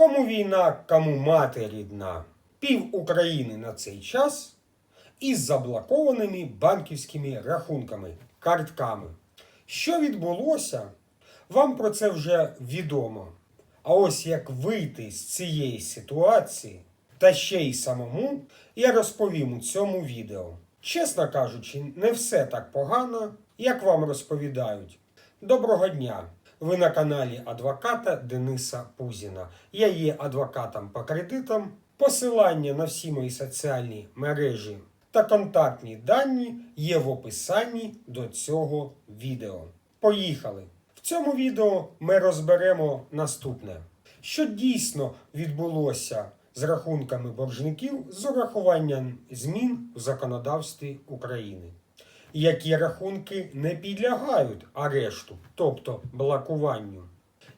Кому війна, кому мати рідна. Пів України на цей час із заблокованими банківськими рахунками, картками. Що відбулося, вам про це вже відомо. А ось як вийти з цієї ситуації, та ще й самому, я розповім у цьому відео. Чесно кажучи, не все так погано, як вам розповідають. Доброго дня! Ви на каналі адвоката Дениса Пузіна. Я є адвокатом по кредитам. Посилання на всі мої соціальні мережі та контактні дані є в описанні до цього відео. Поїхали! В цьому відео ми розберемо наступне, що дійсно відбулося з рахунками боржників з урахуванням змін в законодавстві України. Які рахунки не підлягають арешту, тобто блокуванню.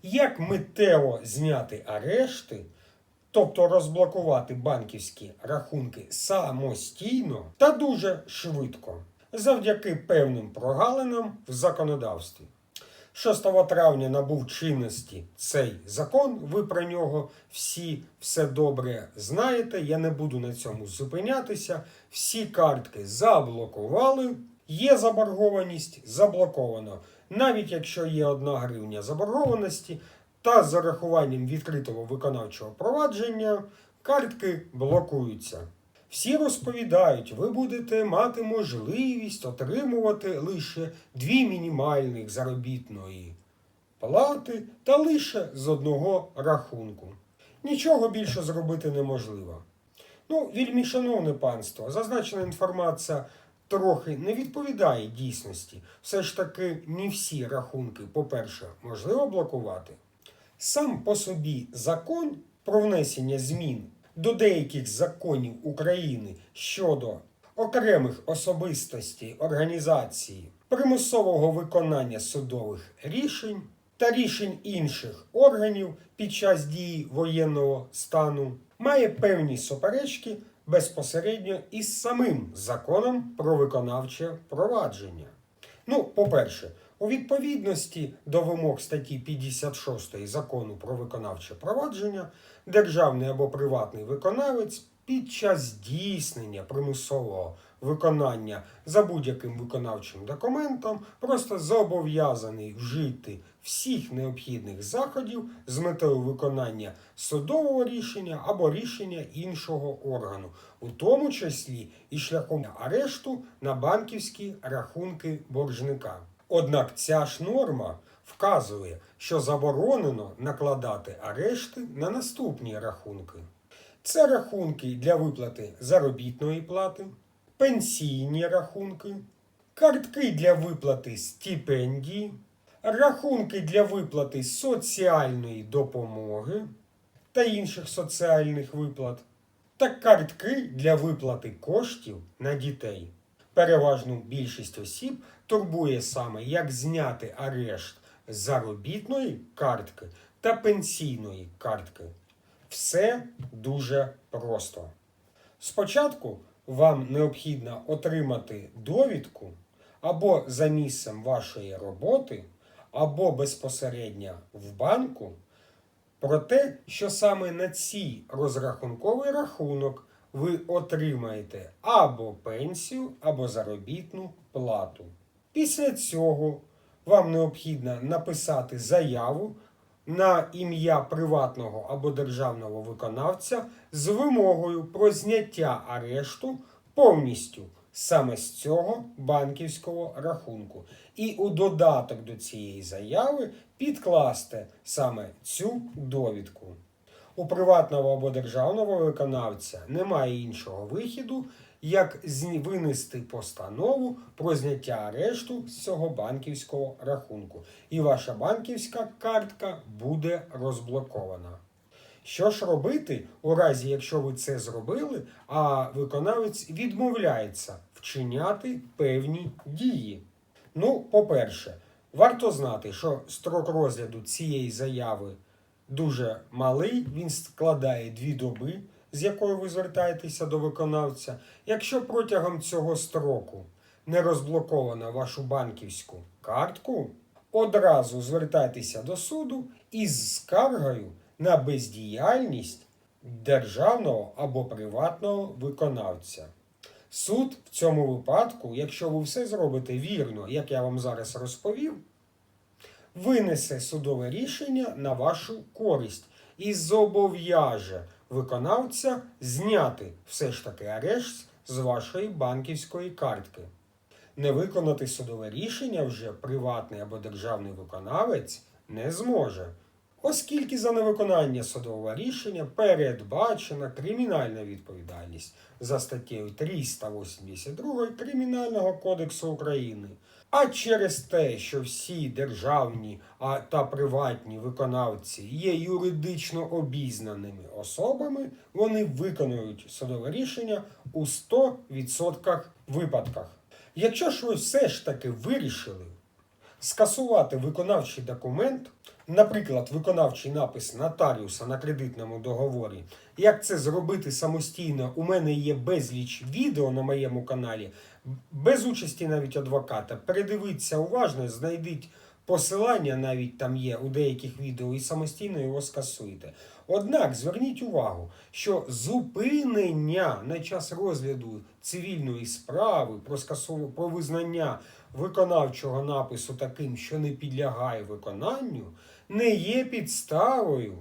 Як миттєво зняти арешти, тобто розблокувати банківські рахунки самостійно та дуже швидко, завдяки певним прогалинам в законодавстві. 6 травня набув чинності цей закон. Ви про нього всі все добре знаєте. Я не буду на цьому зупинятися. Всі картки заблокували. Є заборгованість, заблоковано. Навіть якщо є одна гривня заборгованості, та з зарахуванням відкритого виконавчого провадження картки блокуються. Всі розповідають, ви будете мати можливість отримувати лише дві мінімальних заробітної плати та лише з одного рахунку. Нічого більше зробити неможливо. Ну, вельми шановне панство, зазначена інформація трохи не відповідає дійсності. Все ж таки, не всі рахунки, по-перше, можливо блокувати. Сам по собі закон про внесення змін до деяких законів України щодо окремих особистостей організації, примусового виконання судових рішень та рішень інших органів під час дії воєнного стану має певні суперечки безпосередньо із самим законом про виконавче провадження. Ну, по-перше, у відповідності до вимог статті 56 закону про виконавче провадження, державний або приватний виконавець під час здійснення примусового виконання за будь-яким виконавчим документом просто зобов'язаний вжити всіх необхідних заходів з метою виконання судового рішення або рішення іншого органу, у тому числі і шляхом арешту на банківські рахунки боржника. Однак ця ж норма вказує, що заборонено накладати арешти на наступні рахунки. Це рахунки для виплати заробітної плати, пенсійні рахунки, картки для виплати стипендії, рахунки для виплати соціальної допомоги та інших соціальних виплат, та картки для виплати коштів на дітей. Переважну більшість осіб турбує саме, як зняти арешт заробітної картки та пенсійної картки. Все дуже просто. Спочатку вам необхідно отримати довідку або за місцем вашої роботи, або безпосередньо в банку про те, що саме на цій розрахунковий рахунок ви отримаєте або пенсію, або заробітну плату. Після цього вам необхідно написати заяву на ім'я приватного або державного виконавця з вимогою про зняття арешту повністю саме з цього банківського рахунку. І у додаток до цієї заяви підкласти саме цю довідку. У приватного або державного виконавця немає іншого вихіду, як винести постанову про зняття арешту з цього банківського рахунку. І ваша банківська картка буде розблокована. Що ж робити у разі, якщо ви це зробили, а виконавець відмовляється вчиняти певні дії? Ну, по-перше, варто знати, що строк розгляду цієї заяви дуже малий, він складає дві доби, з якою ви звертаєтеся до виконавця. Якщо протягом цього строку не розблоковано вашу банківську картку, одразу звертайтеся до суду із скаргою на бездіяльність державного або приватного виконавця. Суд в цьому випадку, якщо ви все зробите вірно, як я вам зараз розповів, винесе судове рішення на вашу користь і зобов'яже виконавця зняти все ж таки арешт з вашої банківської картки. Не виконати судове рішення вже приватний або державний виконавець не зможе, оскільки за невиконання судового рішення передбачена кримінальна відповідальність за статтею 382 Кримінального кодексу України. А через те, що всі державні а, та приватні виконавці є юридично обізнаними особами, вони виконують судове рішення у 100% випадках. Якщо ж ви все ж таки вирішили скасувати виконавчий документ, наприклад, виконавчий напис нотаріуса на кредитному договорі, як це зробити самостійно, у мене є безліч відео на моєму каналі, без участі навіть адвоката. Передивіться уважно, знайдіть посилання, навіть там є у деяких відео, і самостійно його скасуйте. Однак зверніть увагу, що зупинення на час розгляду цивільної справи про скасов... про визнання виконавчого напису таким, що не підлягає виконанню, не є підставою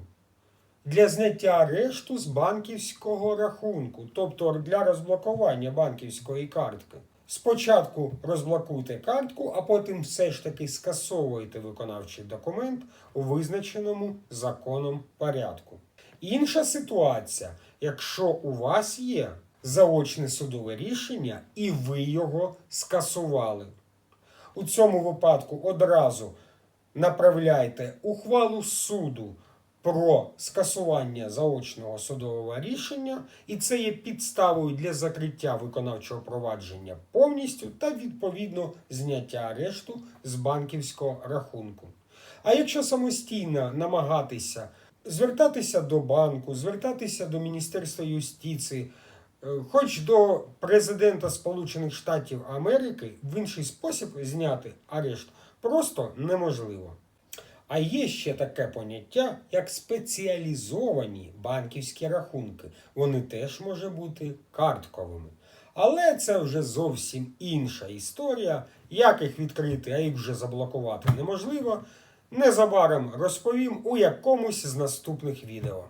для зняття арешту з банківського рахунку, тобто для розблокування банківської картки. Спочатку розблокуйте картку, а потім все ж таки скасовуєте виконавчий документ у визначеному законом порядку. Інша ситуація, якщо у вас є заочне судове рішення і ви його скасували. У цьому випадку одразу направляйте ухвалу суду про скасування заочного судового рішення, і це є підставою для закриття виконавчого провадження повністю та відповідно зняття арешту з банківського рахунку. А якщо самостійно намагатися звертатися до банку, звертатися до Міністерства юстиції, хоч до президента Сполучених Штатів Америки, в інший спосіб зняти арешт просто неможливо. А є ще таке поняття, як спеціалізовані банківські рахунки. Вони теж можуть бути картковими. Але це вже зовсім інша історія. Як їх відкрити, а їх вже заблокувати неможливо. Незабаром розповім у якомусь з наступних відео.